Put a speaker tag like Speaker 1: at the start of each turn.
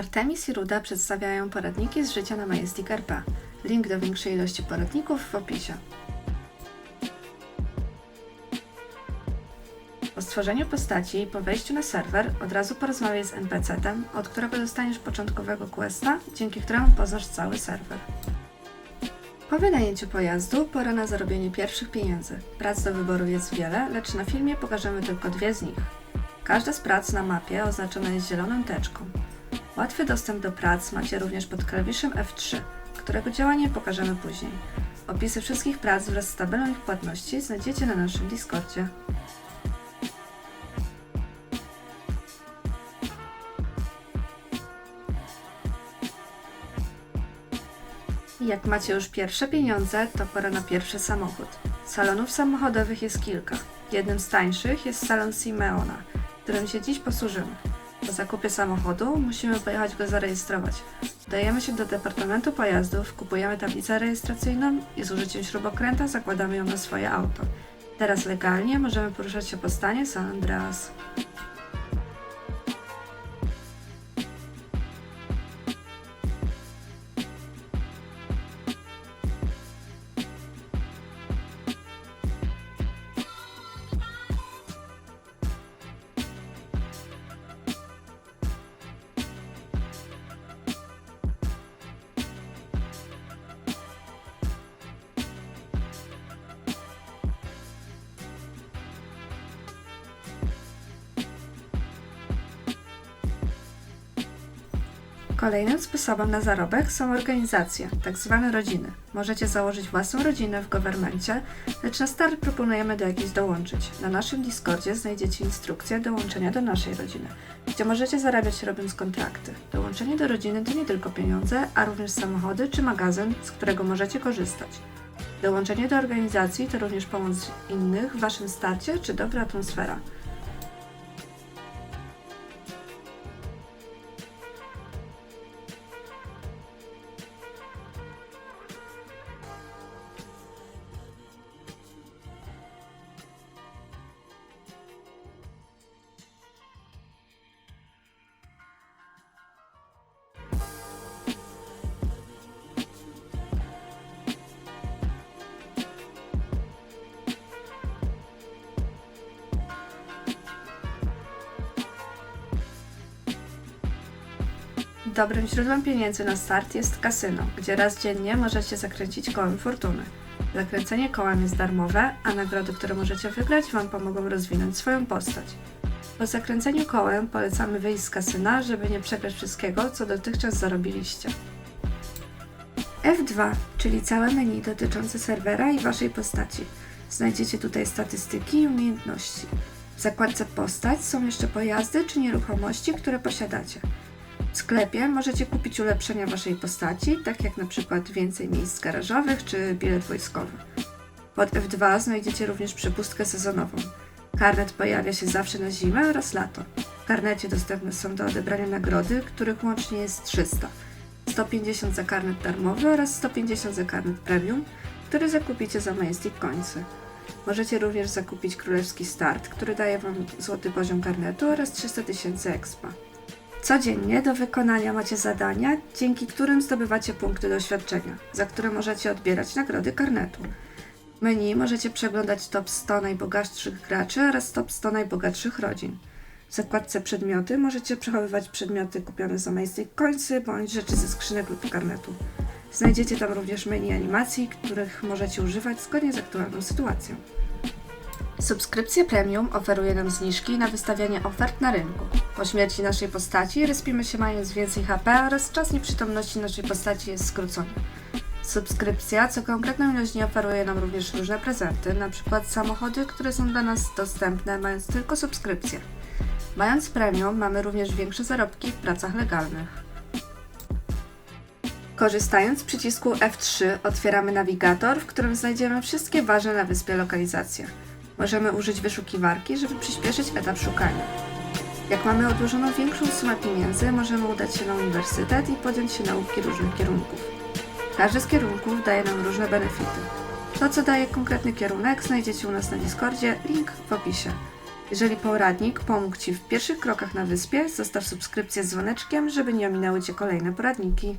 Speaker 1: Artemis i Ruda przedstawiają poradniki z życia na Majestic RP. Link do większej ilości poradników w opisie. Po stworzeniu postaci i po wejściu na serwer od razu porozmawiaj z NPC-tem, od którego dostaniesz początkowego questa, dzięki któremu poznasz cały serwer. Po wynajęciu pojazdu pora na zarobienie pierwszych pieniędzy. Prac do wyboru jest wiele, lecz na filmie pokażemy tylko dwie z nich. Każda z prac na mapie oznaczona jest zieloną teczką. Łatwy dostęp do prac macie również pod klawiszem F3, którego działanie pokażemy później. Opisy wszystkich prac wraz z tabelą ich płatności znajdziecie na naszym Discordzie. Jak macie już pierwsze pieniądze, to pora na pierwszy samochód. Salonów samochodowych jest kilka. Jednym z tańszych jest salon Simeona, którym się dziś posłużymy. Po zakupie samochodu musimy pojechać go zarejestrować. Udajemy się do departamentu pojazdów, kupujemy tablicę rejestracyjną i z użyciem śrubokręta zakładamy ją na swoje auto. Teraz legalnie możemy poruszać się po stanie San Andreas. Kolejnym sposobem na zarobek są organizacje, tak zwane rodziny. Możecie założyć własną rodzinę w governmencie, lecz na start proponujemy do jakiejś dołączyć. Na naszym Discordzie znajdziecie instrukcję dołączenia do naszej rodziny, gdzie możecie zarabiać robiąc kontrakty. Dołączenie do rodziny to nie tylko pieniądze, a również samochody czy magazyn, z którego możecie korzystać. Dołączenie do organizacji to również pomoc innych w waszym starcie czy dobra atmosfera. Dobrym źródłem pieniędzy na start jest kasyno, gdzie raz dziennie możecie zakręcić kołem fortuny. Zakręcenie kołem jest darmowe, a nagrody, które możecie wygrać, Wam pomogą rozwinąć swoją postać. Po zakręceniu kołem polecamy wyjść z kasyna, żeby nie przegrać wszystkiego, co dotychczas zarobiliście. F2, czyli całe menu dotyczące serwera i Waszej postaci. Znajdziecie tutaj statystyki i umiejętności. W zakładce postać są jeszcze pojazdy czy nieruchomości, które posiadacie. W sklepie możecie kupić ulepszenia waszej postaci, tak jak na przykład więcej miejsc garażowych czy bilet wojskowy. Pod F2 znajdziecie również przepustkę sezonową. Karnet pojawia się zawsze na zimę oraz lato. W karnecie dostępne są do odebrania nagrody, których łącznie jest 300. 150 za karnet darmowy oraz 150 za karnet premium, który zakupicie za Majestic Coinsy. Możecie również zakupić królewski start, który daje Wam złoty poziom karnetu oraz 300 tysięcy expa. Codziennie do wykonania macie zadania, dzięki którym zdobywacie punkty doświadczenia, za które możecie odbierać nagrody karnetu. W menu możecie przeglądać top 100 najbogatszych graczy oraz top 100 najbogatszych rodzin. W zakładce przedmioty możecie przechowywać przedmioty kupione za Majestic Coinsy bądź rzeczy ze skrzynek lub karnetu. Znajdziecie tam również menu animacji, których możecie używać zgodnie z aktualną sytuacją. Subskrypcja premium oferuje nam zniżki na wystawianie ofert na rynku. Po śmierci naszej postaci respimy się mając więcej HP oraz czas nieprzytomności naszej postaci jest skrócony. Subskrypcja co konkretną ilość dni oferuje nam również różne prezenty, np. samochody, które są dla nas dostępne mając tylko subskrypcję. Mając premium mamy również większe zarobki w pracach legalnych. Korzystając z przycisku F3 otwieramy nawigator, w którym znajdziemy wszystkie ważne na wyspie lokalizacje. Możemy użyć wyszukiwarki, żeby przyspieszyć etap szukania. Jak mamy odłożoną większą sumę pieniędzy, możemy udać się na uniwersytet i podjąć się nauki różnych kierunków. Każdy z kierunków daje nam różne benefity. To, co daje konkretny kierunek, znajdziecie u nas na Discordzie, link w opisie. Jeżeli poradnik pomógł Ci w pierwszych krokach na wyspie, zostaw subskrypcję z dzwoneczkiem, żeby nie ominęły Cię kolejne poradniki.